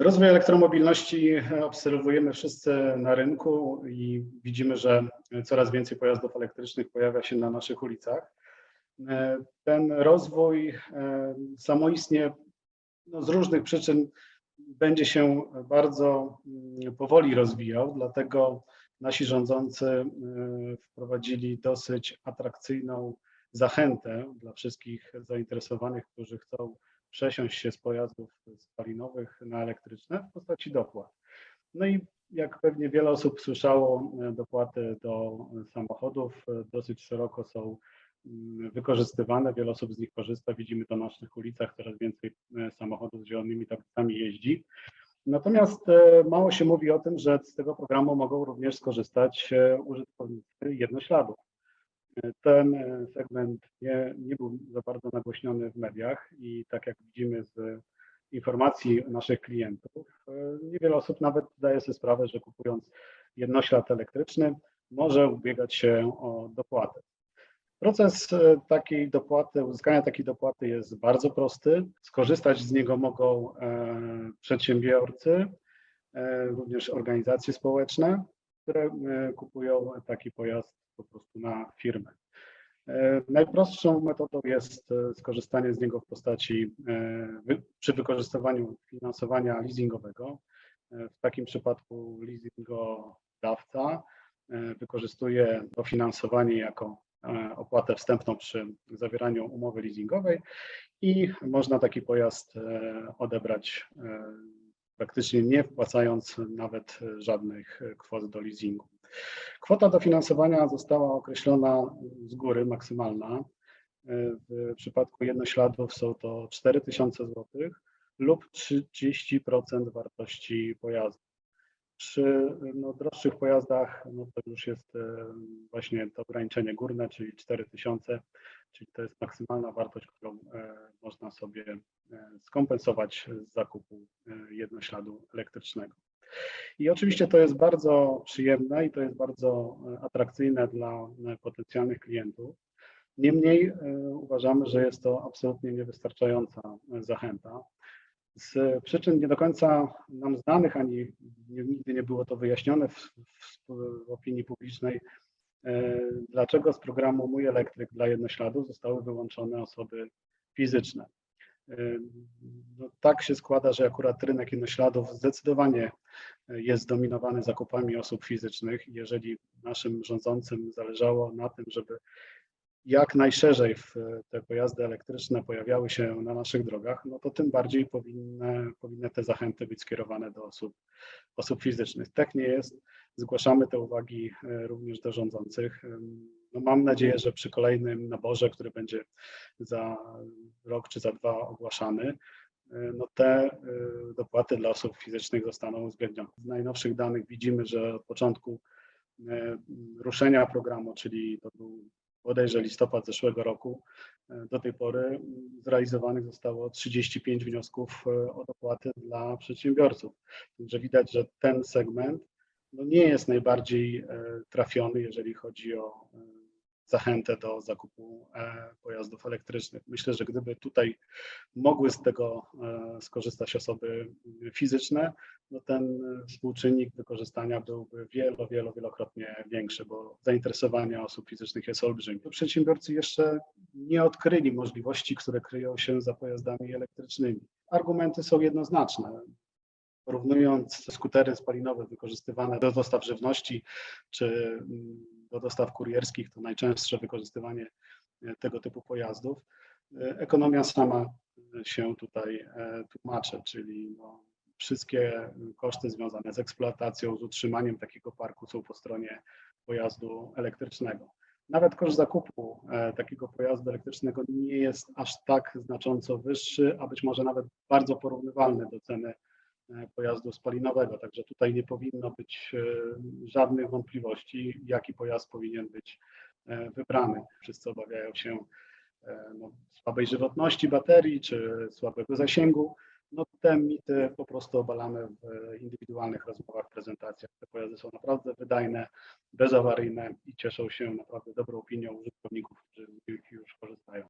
Rozwój elektromobilności obserwujemy wszyscy na rynku i widzimy, że coraz więcej pojazdów elektrycznych pojawia się na naszych ulicach. Ten rozwój e, samoistnie no, z różnych przyczyn będzie się bardzo mm, powoli rozwijał, dlatego nasi rządzący e, wprowadzili dosyć atrakcyjną zachętę dla wszystkich zainteresowanych, którzy chcą przesiąść się z pojazdów spalinowych na elektryczne w postaci dopłat. No i jak pewnie wiele osób słyszało, e, dopłaty do samochodów e, dosyć szeroko są mm, wykorzystywane, wiele osób z nich korzysta, widzimy to na naszych ulicach, coraz więcej e, samochodów z zielonymi tablicami jeździ. Natomiast mało się mówi o tym, że z tego programu mogą również skorzystać użytkownicy jednośladów. Ten segment nie, nie był za bardzo nagłośniony w mediach i tak jak widzimy z informacji naszych klientów, niewiele osób nawet zdaje sobie sprawę, że kupując jednoślad elektryczny może ubiegać się o dopłatę. Proces takiej dopłaty, uzyskania takiej dopłaty jest bardzo prosty. Skorzystać z niego mogą e, przedsiębiorcy, e, również organizacje społeczne, które e, kupują taki pojazd po prostu na firmę. E, najprostszą metodą jest e, skorzystanie z niego w postaci przy wykorzystywaniu finansowania leasingowego. W takim przypadku leasingodawca wykorzystuje dofinansowanie jako opłatę wstępną przy zawieraniu umowy leasingowej i można taki pojazd odebrać praktycznie nie wpłacając nawet żadnych kwot do leasingu. Kwota dofinansowania została określona z góry, maksymalna. W przypadku jednośladów są to 4000 zł lub 30% wartości pojazdu. Przy no, droższych pojazdach no, to już jest e, właśnie to ograniczenie górne, czyli 4000, czyli to jest maksymalna wartość, którą e, można sobie e, skompensować z zakupu jednośladu elektrycznego. I oczywiście to jest bardzo przyjemne i to jest bardzo atrakcyjne dla potencjalnych klientów. Niemniej uważamy, że jest to absolutnie niewystarczająca zachęta. Z przyczyn nie do końca nam znanych, ani nigdy nie było to wyjaśnione w, w, w opinii publicznej, dlaczego z programu Mój Elektryk dla jednośladów zostały wyłączone osoby fizyczne. No, tak się składa, że akurat rynek jednośladów zdecydowanie jest zdominowany zakupami osób fizycznych. Jeżeli naszym rządzącym zależało na tym, żeby jak najszerzej w te pojazdy elektryczne pojawiały się na naszych drogach, no to tym bardziej powinny, powinny te zachęty być skierowane do osób, osób fizycznych. Tak nie jest. Zgłaszamy te uwagi e, również do rządzących. No mam nadzieję, że przy kolejnym naborze, który będzie za rok czy za dwa ogłaszany, e, no te e, dopłaty dla osób fizycznych zostaną uwzględnione. Z najnowszych danych widzimy, że od początku ruszenia programu, czyli to był bodajże listopad zeszłego roku, do tej pory zrealizowanych zostało 35 wniosków o dopłaty dla przedsiębiorców. Także widać, że ten segment no nie jest najbardziej e, trafiony, jeżeli chodzi o e, zachętę do zakupu e, pojazdów elektrycznych. Myślę, że gdyby tutaj mogły z tego skorzystać osoby fizyczne, no ten współczynnik wykorzystania byłby wielo, wielo, wielokrotnie większy, bo zainteresowanie osób fizycznych jest olbrzymie. Przedsiębiorcy jeszcze nie odkryli możliwości, które kryją się za pojazdami elektrycznymi. Argumenty są jednoznaczne. Porównując skutery spalinowe wykorzystywane do dostaw żywności czy mm, do dostaw kurierskich, to najczęstsze wykorzystywanie e, tego typu pojazdów. E, ekonomia sama się tutaj e, tłumaczy, czyli no, wszystkie koszty związane z eksploatacją, z utrzymaniem takiego parku są po stronie pojazdu elektrycznego. Nawet koszt zakupu takiego pojazdu elektrycznego nie jest aż tak znacząco wyższy, a być może nawet bardzo porównywalny do ceny E, pojazdu spalinowego. Także tutaj nie powinno być e, żadnych wątpliwości, jaki pojazd powinien być e, wybrany. Wszyscy obawiają się no, słabej żywotności baterii czy słabego zasięgu. No, te mity po prostu obalamy w indywidualnych rozmowach, prezentacjach. Te pojazdy są naprawdę wydajne, bezawaryjne i cieszą się naprawdę dobrą opinią użytkowników, którzy już korzystają.